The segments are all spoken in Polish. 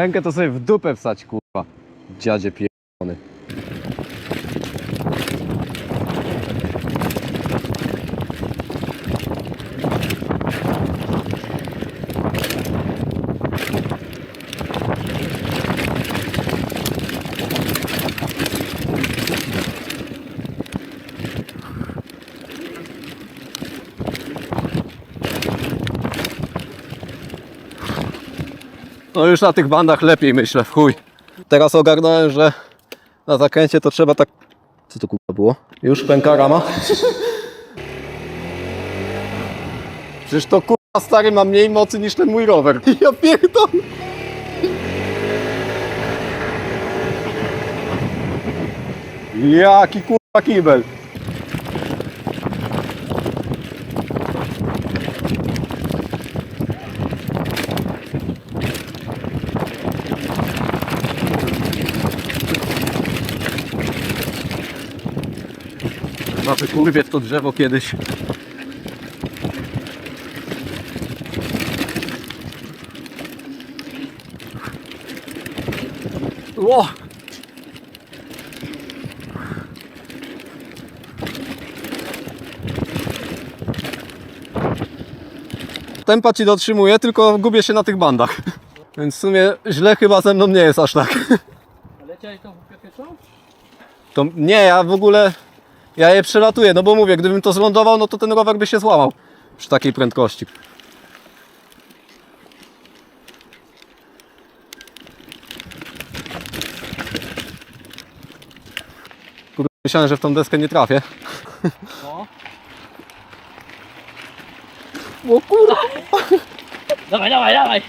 Rękę to sobie w dupę wsać, kurwa. Dziadzie pierdolony. No już na tych bandach lepiej myślę, w chuj. Teraz ogarnąłem, że na zakręcie to trzeba tak... Co to kurwa było? Już pęka rama? Przecież to kurwa stary ma mniej mocy niż ten mój rower. Ja pierdolę. Jaki kurwa kibel. Znaczy kurwie w to drzewo kiedyś. Ło! Tempa ci dotrzymuje, tylko gubię się na tych bandach. Więc w sumie źle chyba ze mną nie jest aż tak. Leciałeś tą pierwszą? To nie, ja w ogóle ja je przelatuję, no bo mówię, gdybym to zlądował, no to ten rower by się złamał przy takiej prędkości. Kurde, myślałem, że w tą deskę nie trafię. No. O kurwa! Dawaj, dawaj, dawaj!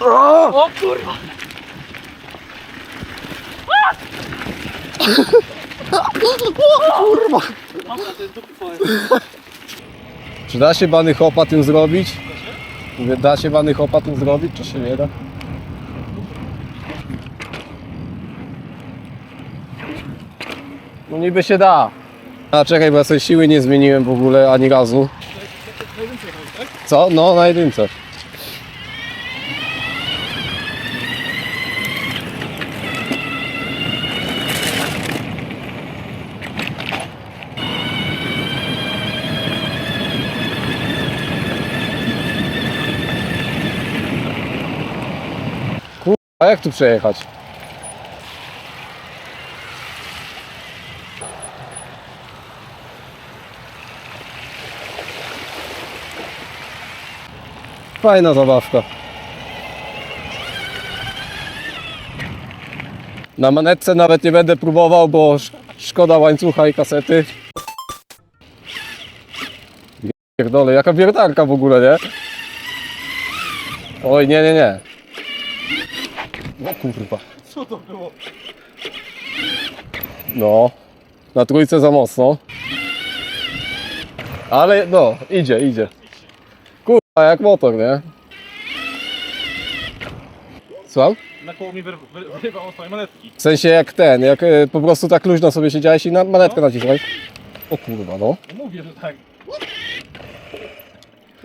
O! O kurwa! Kurwa! Czy da się bany hopa tym zrobić? Mówię, da się bany hopa tym zrobić, czy się nie da? No niby się da. A czekaj, bo ja sobie siły nie zmieniłem w ogóle ani razu. Co? No, na jedynce. A jak tu przejechać? Fajna zabawka. Na manetce nawet nie będę próbował, bo sz- szkoda łańcucha i kasety. Pierdolę, jaka wiertarka w ogóle, nie? Oj, nie, nie, nie. O kurwa. Co to było? No, na trójce za mocno. Ale no, idzie, idzie. Kurwa, jak motor, nie? Słucham? Na koło mi wyrywa wy, wyrywa od twojej manetki. W sensie jak ten, jak e, po prostu tak luźno sobie siedziałeś i na manetkę nacisnąłeś. O kurwa, no. No mówię, że tak.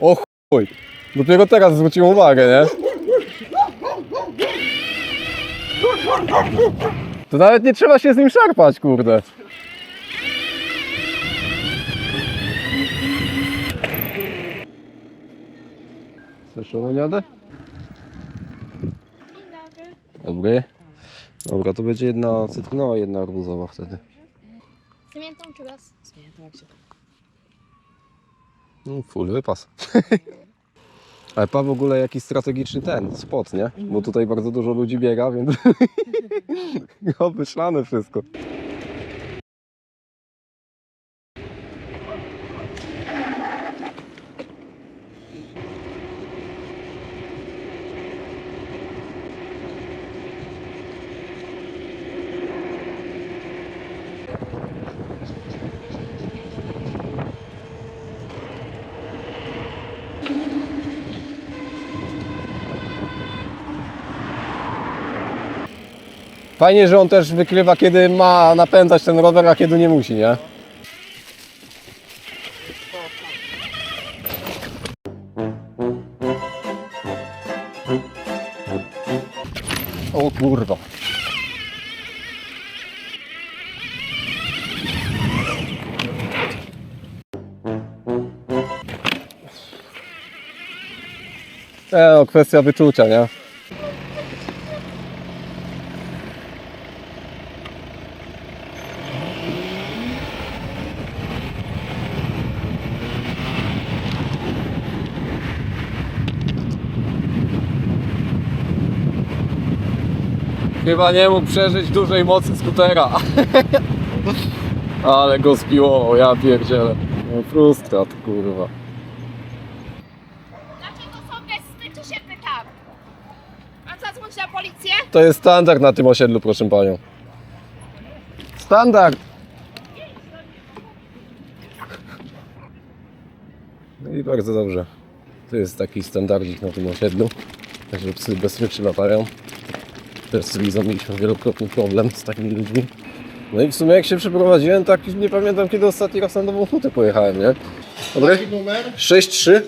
O chuj. Dopiero teraz zwróciłem uwagę, nie? To nawet nie trzeba się z nim szarpać, kurde. Chcesz jadę? Dobry. Dobra, to będzie jedna cytrynowa, jedna arbuzowa wtedy. Z miętą czy bez? No, full wypas. Ale pa w ogóle jakiś strategiczny ten spot, nie? Bo tutaj bardzo dużo ludzi biega, więc obmyślane wszystko. Fajnie, że on też wykrywa, kiedy ma napędzać ten rower, a kiedy nie musi, nie? O kurwa. E, no, kwestia wyczucia, nie? Chyba nie mógł przeżyć dużej mocy skutera. Ale go spiłował, ja pierdzielę. No frustrat, kurwa. Dlaczego są gesty, czy się pytam? A zadzwonić na policję? To jest standard na tym osiedlu, proszę panią. Standard! No i bardzo dobrze. To jest taki standardzik na tym osiedlu. Także psy bezpiecznie latają. Też mieliśmy wielokrotnie problem z takimi ludźmi. No i w sumie jak się przeprowadziłem, tak nie pamiętam kiedy ostatni raz na Nową Hutę pojechałem, nie? Dobry? Taki numer? 6-3.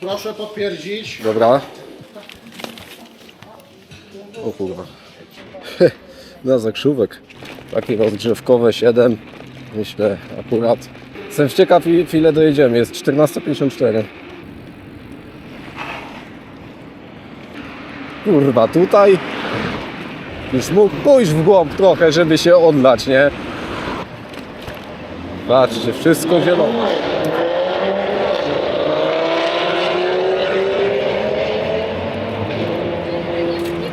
Proszę potwierdzić. Dobra. O kurwa. Na zakrzówek. Takie rozgrzewkowe 7. Myślę akurat. Jestem ciekaw ile dojedziemy. Jest 14.54. Kurwa, tutaj już mógł pójść w głąb trochę, żeby się odlać, nie? Patrzcie, wszystko zielone.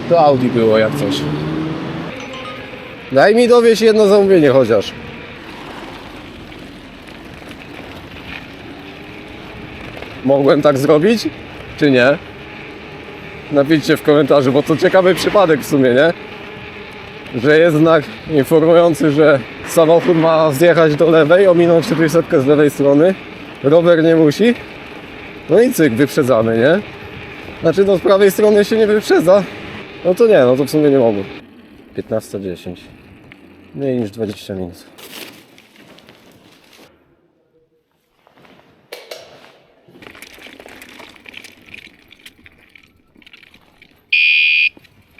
To Audi było jak coś. Daj mi dowieść jedno zamówienie chociaż. Mogłem tak zrobić? Czy nie? Napiszcie w komentarzu, bo to ciekawy przypadek w sumie, nie? Że jest znak informujący, że samochód ma zjechać do lewej, ominąć 400 z lewej strony. Rower nie musi. No i cyk, wyprzedzamy, nie? Znaczy no z prawej strony się nie wyprzedza. No to nie, no to w sumie nie mogę. 15.10. Mniej niż 20 minut.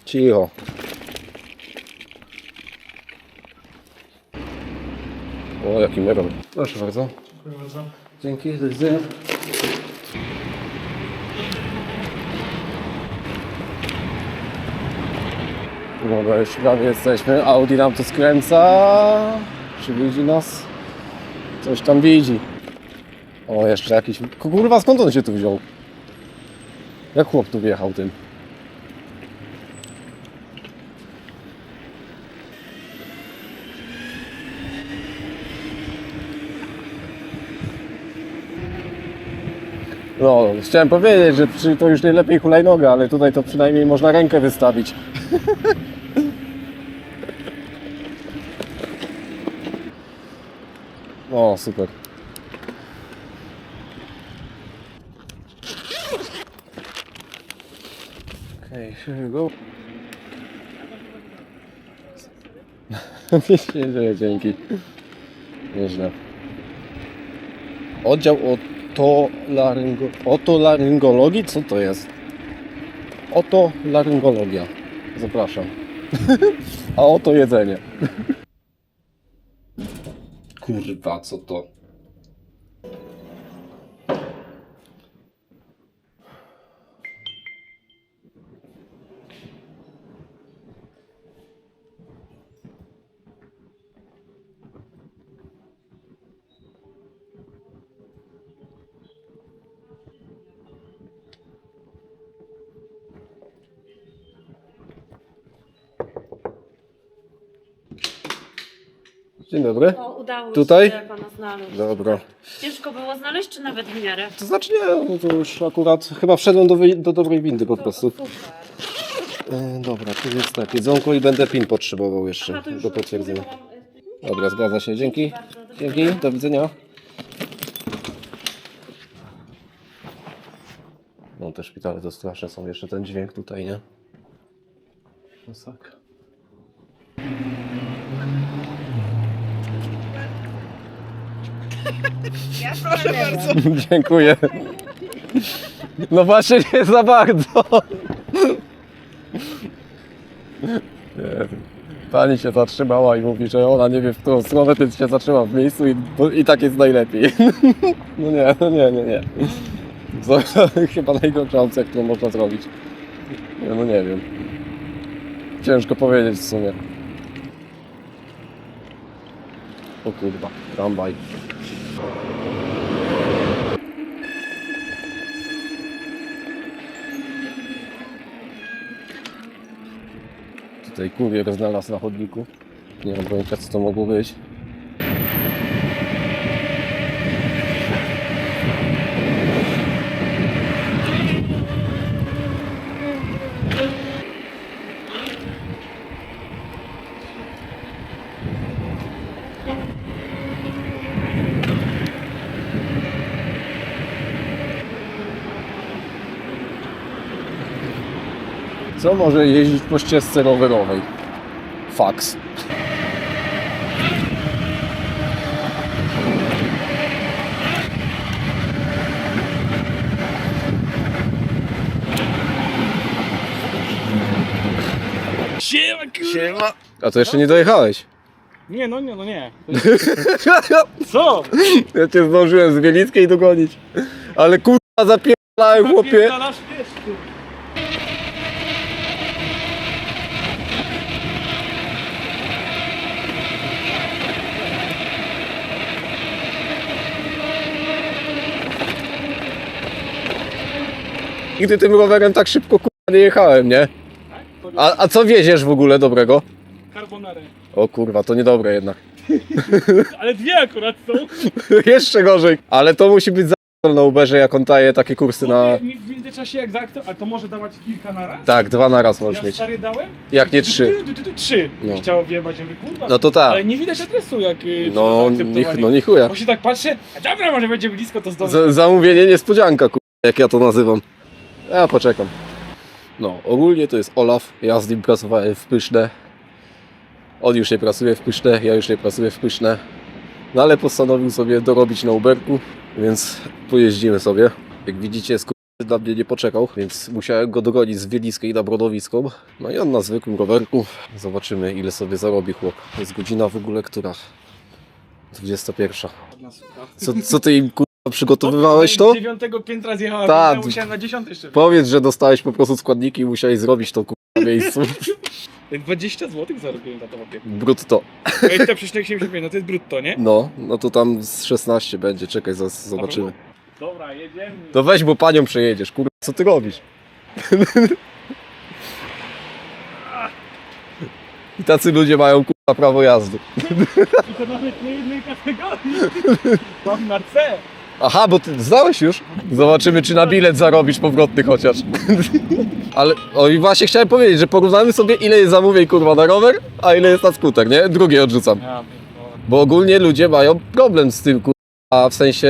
Cicho. O, jaki meron. Proszę bardzo. Dziękuję bardzo. Dzięki, do widzenia. Dobra, już prawie jesteśmy. Audi nam to skręca. Czy widzi nas? Coś tam widzi. O, jeszcze jakiś... Kurwa, skąd on się tu wziął? Jak chłop tu wjechał tym? No, chciałem powiedzieć, że przy, to już nie lepiej hulajnoga, ale tutaj to przynajmniej można rękę wystawić. O, super. Okej, we go. Nie dzięki. Nieźle. Oddział otolaryngologii. Otolaryngologii? Co to jest? Otolaryngologia. Zapraszam. A oto jedzenie. Kurwa, co to? Dzień dobry. O, udało Tutaj? się pana znaleźć. Dobra. Ciężko było znaleźć, czy nawet w miarę? To znaczy nie, no to już akurat chyba wszedłem do, wy- do dobrej windy po prostu. E, dobra, tu jest tak, jedzonko i będę PIN potrzebował jeszcze A to już do potwierdzenia. mówię, Dobra, zgadza się, dzięki. Bardzo, do Dzięki, do widzenia. No te szpitale to straszne są, jeszcze ten dźwięk tutaj, nie? Masakra. Proszę bardzo. Dziękuję. No właśnie nie za bardzo. Nie. Pani się zatrzymała i mówi, że ona nie wie w którą stronę, więc się zatrzyma w miejscu i, i tak jest najlepiej. No nie, no nie, nie, nie. To chyba najgorsza opcja, którą można zrobić. Nie, No nie wiem. Ciężko powiedzieć w sumie. O kurwa, tramwaj. Tutaj kurier znalazł na chodniku. Nie mam pojęcia co to mogło być. Co może jeździć po ścieżce rowerowej? Faks. Siema, Siema. A to jeszcze nie dojechałeś. Nie, no nie, no nie. Co? Ja cię zdążyłem z Wielickiej dogonić. Ale kurwa zapierdalałem chłopie. Napierdalasz, wiesz, tu. Nigdy tym rowerem tak szybko kurwa nie jechałem, nie? A, a co wieziesz w ogóle dobrego? Carbonary. O kurwa, to niedobre jednak. Ale dwie akurat są. Jeszcze gorzej. Ale to musi być za na Uberze, jak on daje takie kursy na... Mi w międzyczasie jak zaktor, ale to może dawać kilka na raz? Tak, dwa na raz możesz Ja mieć. stary dałem? Jak nie trzy. Ty, ty, ty, ty, Trzy. No. Chciało wjebać, ja mówię, kurwa. No to tak. Ale nie widać adresu jak y, No, to ni, zaakceptowali. no ni chuja. Bo się tak patrzę, a dobra, może będzie blisko, to zdążę. Z, zamówienie niespodzianka, kurwa, jak ja to nazywam. Ja poczekam. No, ogólnie to jest Olaf. Ja z nim pracowałem w Pyszne. On już nie pracuje w Pyszne, ja już nie pracuję w Pyszne. No ale postanowił sobie dorobić na Uberku, więc pojeździmy sobie. Jak widzicie, skurwy dla mnie nie poczekał, więc musiałem go dogonić z Wielickiej na Brodowicką. No i on na zwykłym rowerku. Zobaczymy, ile sobie zarobi chłop. Jest godzina w ogóle, która? 21. Co, co ty im kurwa przygotowywałeś to? Z dziewiątego piętra zjechała, Tak. ja musiałem na dziesiąte jeszcze Powiedz, że dostałeś po prostu składniki i musiałeś zrobić to kurwa na miejscu. wjechać. 20 zł zarobiłem na to mapie. Brutto. 20,75, no to jest brutto, nie? No, no to tam z 16 będzie, czekaj, zaraz zobaczymy. Dobra, jedziemy. To weź, bo panią przejedziesz, kurwa, co ty robisz? I tacy ludzie mają kurwa prawo jazdy. I to nawet nie jednej kategorii. Mam na C. Aha, bo ty zdałeś już? Zobaczymy, czy na bilet zarobisz powrotny chociaż. Ale, o i właśnie chciałem powiedzieć, że porównamy sobie ile jest zamówień kurwa na rower, a ile jest na skuter, nie? Drugie odrzucam. Bo ogólnie ludzie mają problem z tym, kurwa, w sensie,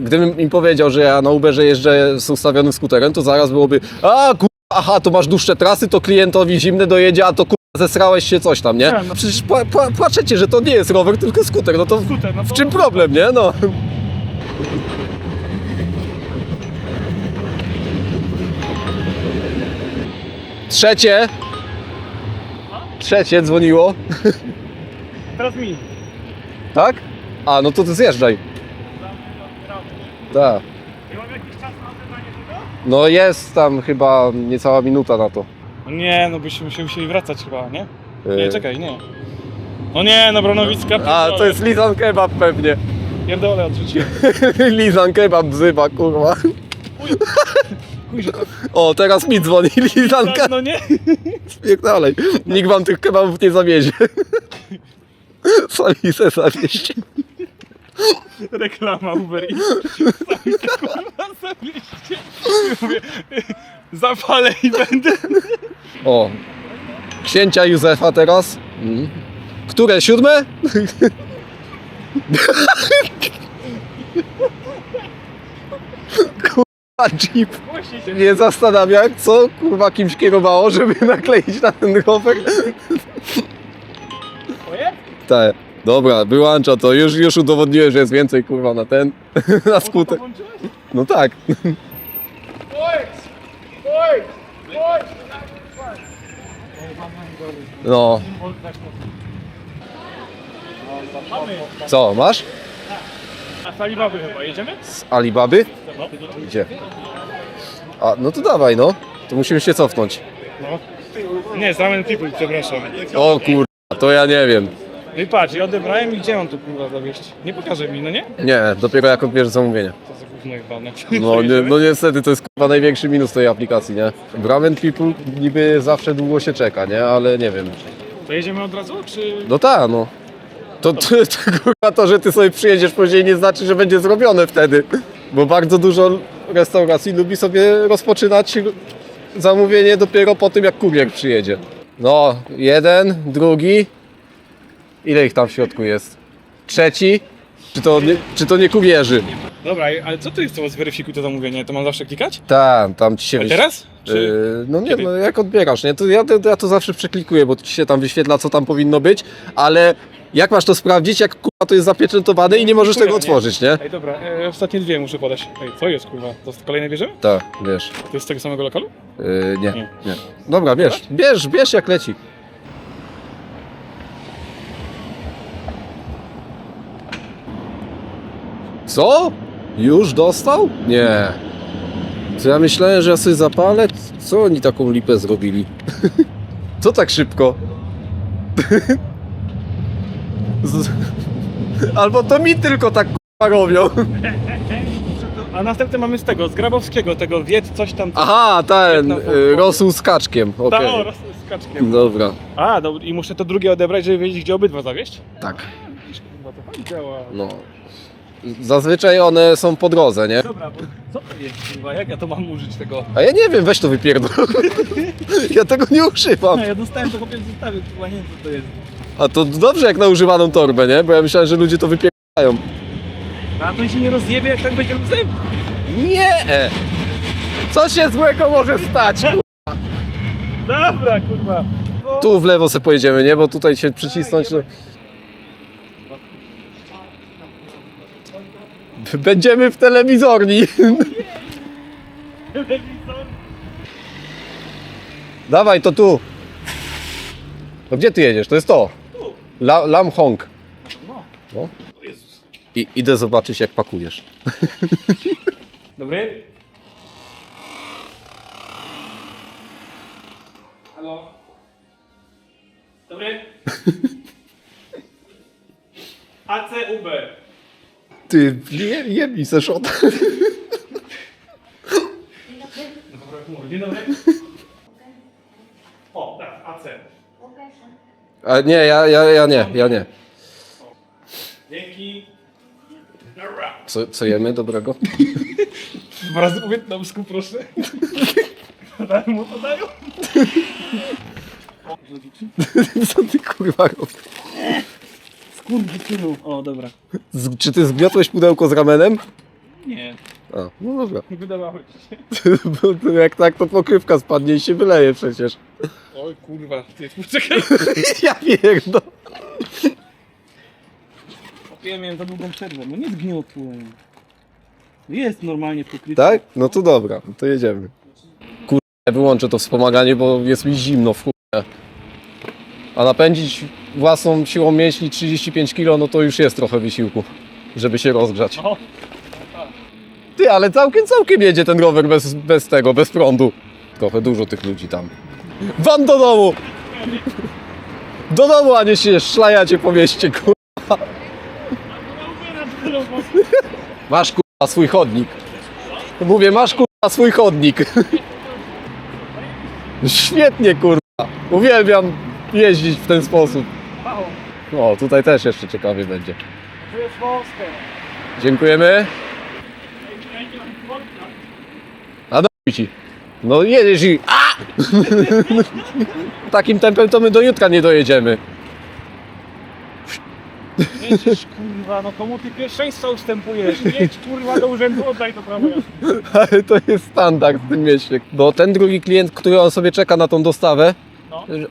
gdybym im powiedział, że ja na Uberze jeżdżę z ustawionym skuterem, to zaraz byłoby, a kurwa, aha, to masz dłuższe trasy, to klientowi zimny dojedzie, a to kurwa, zesrałeś się coś tam, nie? No. Przecież pła, pła, płaczecie, że to nie jest rower, tylko skuter, no to w, no w to- czym problem, nie? No. Trzecie. Trzecie dzwoniło. Teraz mi. Tak? A, no to ty zjeżdżaj. Tak. Nie mam jakiś czas na odebranie tego? No jest tam chyba niecała minuta na to. No nie, no byśmy się musieli wracać chyba, nie? Nie, Yy. czekaj, nie. No nie, no Bronowicka. A, to jest Lizan Kebab pewnie. Pierdolę, odrzuciłem. Lizan Kebab wzywa, kurwa. Chuj, że tak. O, teraz mi dzwoni Lizan Kebab. No nie. Niech dalej. Nikt wam tych kebabów nie zawiezie. Sami se zawieźcie. Reklama Uber Eats. Sami się kurwa zawieźcie. Mówię, zapalę i będę. O, księcia Józefa teraz. Mm. Które? Siódme? Kurwa, jeep. Nie zastanawia, co kurwa kimś kierowało, żeby nakleić na ten rower. Tak. Dobra, wyłącza to. Już, już udowodniłem, że jest więcej kurwa na ten. na skutek. No tak. No. Co, masz? A z Alibaby chyba, jedziemy? Z Alibaby? Gdzie? A, no to dawaj, no. To musimy się cofnąć. no. Nie, z Ramen People, przepraszam. O kurwa, to ja nie wiem. No i patrz, ja odebrałem i gdzie mam tu kurwa zawieść? Nie pokaże mi, no nie? Nie, dopiero jak odbierzesz zamówienie. To za gówno jebane. No, nie, no niestety to jest kurwa największy minus tej aplikacji, nie? W Ramen People niby zawsze długo się czeka, nie? Ale nie wiem. To jedziemy od razu, czy... No tak, no. To, to, to kurwa to, że ty sobie przyjedziesz później nie znaczy, że będzie zrobione wtedy. Bo bardzo dużo restauracji lubi sobie rozpoczynać zamówienie dopiero po tym, jak kurier przyjedzie. No, jeden, drugi. Ile ich tam w środku jest? Trzeci? Czy to nie, czy to nie kurierzy? Dobra, ale co to jest to zweryfikuj to zamówienie? To mam zawsze klikać? Tak, tam ci się Ale wyświ- teraz? Czy... Yy, no nie, no jak odbierasz, nie? To ja, to, ja to zawsze przeklikuję, bo ci się tam wyświetla, co tam powinno być, ale jak masz to sprawdzić, jak kurwa to jest zapieczętowane i nie możesz tego otworzyć, nie? Ej, dobra, e, ostatnie dwie muszę podać. Ej, co jest kurwa? To jest kolejne bierzemy? Tak, wiesz. To jest z tego samego lokalu? Yy, nie, Nie. nie. Dobra, bierz, bierz, bierz jak leci. Co? Już dostał? Nie. Co ja myślałem, że ja sobie zapalę? Co oni taką lipę zrobili? Co tak szybko? Albo to mi tylko tak k***a robią. A następny mamy z tego, z Grabowskiego, tego wiedz coś tam... Aha, ten Jedna y, rosół z kaczkiem. Ta, Okej. o, z kaczkiem. Dobra, A, i muszę to drugie odebrać, żeby wiedzieć, gdzie obydwa zawieść? tak. Kurwa, to fajnie działa. No. Zazwyczaj one są po drodze, nie? Dobra, bo co to jest kurwa? Jak ja to mam użyć tego? A ja nie wiem, weź to wypierdol. ja tego nie używam. No, ja dostałem to chłopiec zostawił, kurwa, nie wiem co to jest. A to dobrze jak na używaną torbę, nie? Bo ja myślałem, że ludzie to wypierdają. A to się nie rozjebie, jak tak będzie luzem? Nie! Co się złego może stać? Dobra, kurwa. Tu w lewo se pojedziemy, nie? Bo tutaj się przycisnąć. No... Będziemy w telewizorni. Telewizor. Dawaj, to tu. To gdzie ty jedziesz? To jest to. La, Lam Hong. No. I idę zobaczyć, jak pakujesz. Dobry? Halo? Dobry? ACUB. Ty, je, jebnij se szot. Dzień dobry. O, tak, AC. A nie, ja, ja, ja nie, ja nie. Dzięki. Dobra. Co, co jemy dobrego? Dwa razy po wietnamsku, proszę. Dają mu to dają? Co ty kurwa robisz? Skurwysynu. O, dobra. Z, czy ty zgniotłeś pudełko z ramenem? Nie, A, no dobra. nie wydawało ci się. Bo to jak tak, to pokrywka spadnie i się wyleje przecież. Oj, kurwa. Ty, poczekaj. Ja pierdolę. Ja miałem za długą przerwę. No nie zgniotłem. Jest normalnie pokryte. Tak? No to dobra, to jedziemy. Kurde, wyłączę to wspomaganie, bo jest mi zimno w chuj. A napędzić własną siłą mięśni 35 kg, no to już jest trochę wysiłku, żeby się rozgrzać. O, Ty, ale całkiem, całkiem jedzie ten rower bez, bez tego, bez prądu. Trochę dużo tych ludzi tam. Wam do domu! Do domu, a nie się szlajacie po mieście, kurwa. Masz kurwa swój chodnik. Mówię, masz kurwa swój chodnik. Świetnie kurwa. Uwielbiam jeździć w ten sposób. O, tutaj też jeszcze ciekawie będzie. Dziękujemy. A do ci. No jedziesz i... A! Takim tempem to my do jutra nie dojedziemy. Jedziesz, kurwa, no komu ty pierwszeństwa ustępujesz? Jedź, kurwa, do urzędu, oddaj to prawo jazdy. Ale to jest standard w tym mieście. Bo ten drugi klient, który on sobie czeka na tą dostawę, No.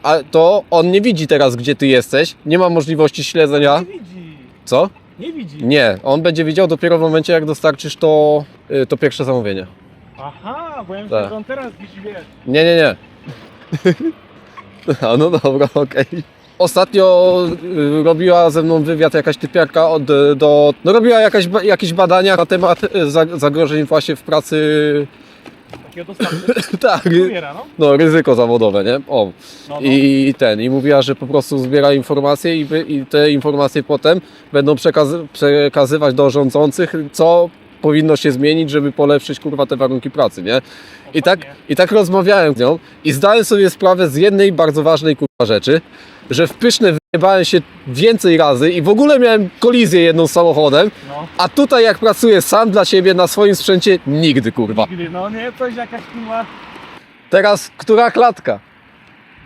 A to on nie widzi teraz, gdzie ty jesteś. Nie ma możliwości śledzenia. Nie widzi. Co? Nie widzi. Nie, on będzie widział dopiero w momencie, jak dostarczysz to, y, to pierwsze zamówienie. Aha, bo ja Tak. myślę, że on teraz widzi, wiesz. Nie, nie, nie. A no dobra, okej. Ostatnio y, robiła ze mną wywiad jakaś typiarka od, do... No robiła jakaś, ba- jakieś badania na temat y, zag- zagrożeń właśnie w pracy... Takiego dostawcy. tak, no. no ryzyko zawodowe, nie? O. no, no. I ten, i mówiła, że po prostu zbiera informacje i, wy- i te informacje potem będą przekazy- przekazywać do rządzących, co powinno się zmienić, żeby polepszyć kurwa te warunki pracy, nie? I tak. I tak rozmawiałem z nią i zdałem sobie sprawę z jednej bardzo ważnej kurwa rzeczy, że w Pyszne wyjebałem się więcej razy i w ogóle miałem kolizję jedną z samochodem, No. a tutaj jak pracuję sam dla siebie na swoim sprzęcie, nigdy kurwa. Nigdy, no nie, coś jakaś kurwa. Teraz, która klatka?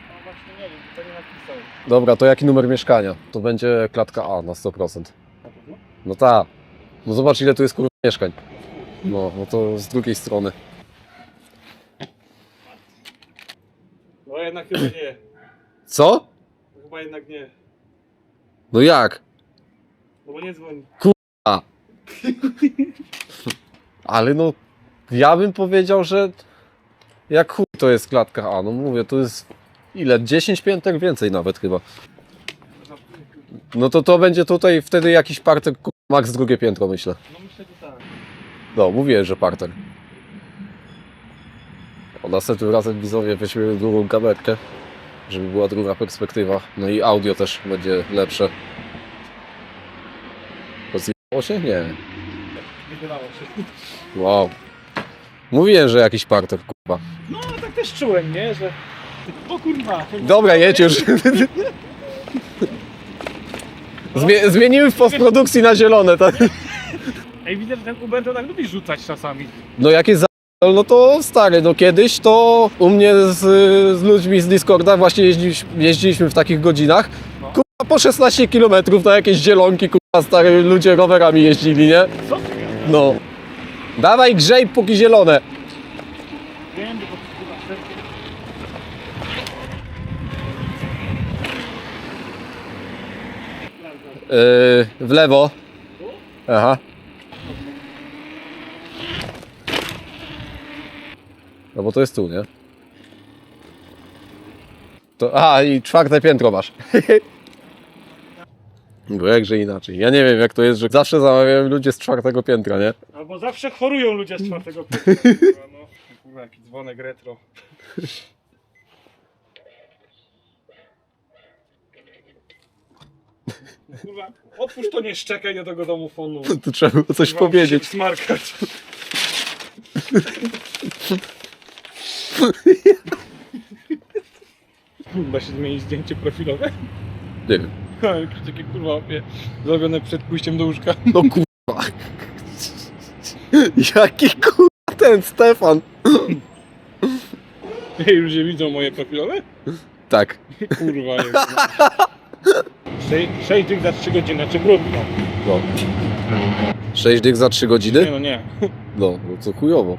No właśnie nie wiem, to nie napisał. Dobra, to jaki numer mieszkania? To będzie klatka A na 100%. Na pewno? No tak. No zobacz ile tu jest kurwa mieszkań. No, no to z drugiej strony. No jednak chyba nie. Co? Chyba jednak nie. No jak? No bo nie dzwoni. Ale no, ja bym powiedział, że jak chuj to jest klatka A. No mówię, to jest ile? 10 pięter więcej nawet chyba. No to to będzie tutaj wtedy jakiś parter, kurwa, max drugie piętro myślę. No myślę, że tak. No, mówiłem, że parter. O, następnym razem widzowie weźmiemy drugą kamerkę, żeby była druga perspektywa. No i audio też będzie lepsze. Rozjebało się? Nie. Wydało się. Wow. Mówiłem, że jakiś parter, kurwa. No tak też czułem, nie? Że... O kurwa. Dobra, jedź już. Zmie- zmienimy w postprodukcji na zielone, tak? Ej, widzę, że ten Uber to tak lubi rzucać czasami. No jak jest za... No to stary, no kiedyś to u mnie z, z ludźmi z Discorda właśnie jeździliśmy, jeździliśmy w takich godzinach. No. Kurwa po 16 km na jakieś zielonki, kurwa stary, ludzie rowerami jeździli, nie? Co ty gadasz? No. Dawaj grzej póki zielone. Wiem, kurwa. Yy, w lewo. Aha. No bo to jest tu, nie? To, a, i czwarte piętro masz. Bo jakże inaczej. Ja nie wiem jak to jest, że zawsze zamawiają ludzie z czwartego piętra, nie? Albo zawsze chorują ludzie z czwartego piętra. kurwa, No, kurwa, jaki dzwonek retro. Kurwa, otwórz to nie szczekaj do tego domofonu. Tu trzeba było coś Kurwa, musi powiedzieć. Smarkać. Da się zmienić zdjęcie profilowe? Nie wiem. Takie kurwa wie, zrobione przed pójściem do łóżka. No kurwa. Jaki kurwa ten Stefan? Ej, ludzie widzą moje profilowe? Tak. Kurwa, nie wiem. 6 dych za 3 godziny, czy brudno? No. 6 dych za 3 Nie godziny? no nie. No, no to chujowo.